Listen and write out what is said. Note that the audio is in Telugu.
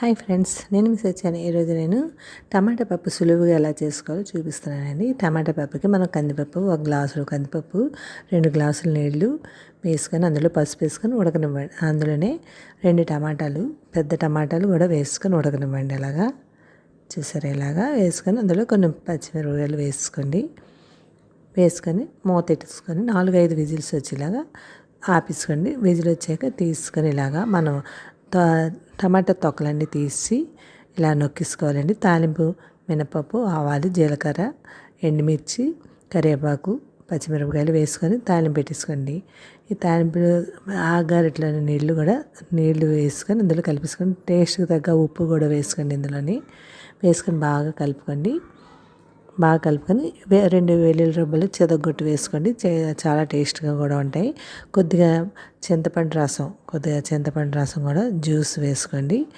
హాయ్ ఫ్రెండ్స్ నేను మిస్ వచ్చాను ఈరోజు నేను టమాటా పప్పు సులువుగా ఎలా చేసుకోవాలో చూపిస్తున్నానండి. టమాటా పప్పుకి మనం కందిపప్పు ఒక గ్లాసులు కందిపప్పు రెండు గ్లాసులు నీళ్ళు వేసుకొని అందులో పసుపు వేసుకొని ఉడకనివ్వండి. అందులోనే రెండు టమాటాలు పెద్ద టమాటాలు కూడా వేసుకొని ఉడకనివ్వండి. అలాగా? చూసారు? ఇలాగా వేసుకొని అందులో కొన్ని పచ్చిమిరపకాయలు వేసుకోండి. వేసుకొని మూత ఎట్టుకొని నాలుగు ఐదు విజిల్స్ వచ్చేలాగా ఆపేసుకోండి. విజిల్ వచ్చాక తీసుకొని ఇలాగా మనం టమాటా తొక్కలన్నీ తీసి ఇలా నొక్కేసుకోవాలండి. తాలింపు మినపప్పు ఆవాలు జీలకర్ర ఎండుమిర్చి కరివేపాకు పచ్చిమిరపకాయలు వేసుకొని తాలింపు పెట్టేసుకోండి. ఈ తాలింపు ఆ గరిటలోని నీళ్ళు కూడా నీళ్ళు వేసుకొని ఇందులో కలిపేసుకొని టేస్ట్కి తగ్గ ఉప్పు కూడా వేసుకోండి ఇందులోని. వేసుకొని బాగా కలుపుకోండి. బాగా కలుపుకొని రెండు వెల్లుల్లి రబ్బలు చెదగొట్టు వేసుకోండి. చాలా టేస్ట్గా కూడా ఉంటాయి. కొద్దిగా చింతపండు రసం కొద్దిగా చింతపండు రసం కూడా జ్యూస్ వేసుకోండి.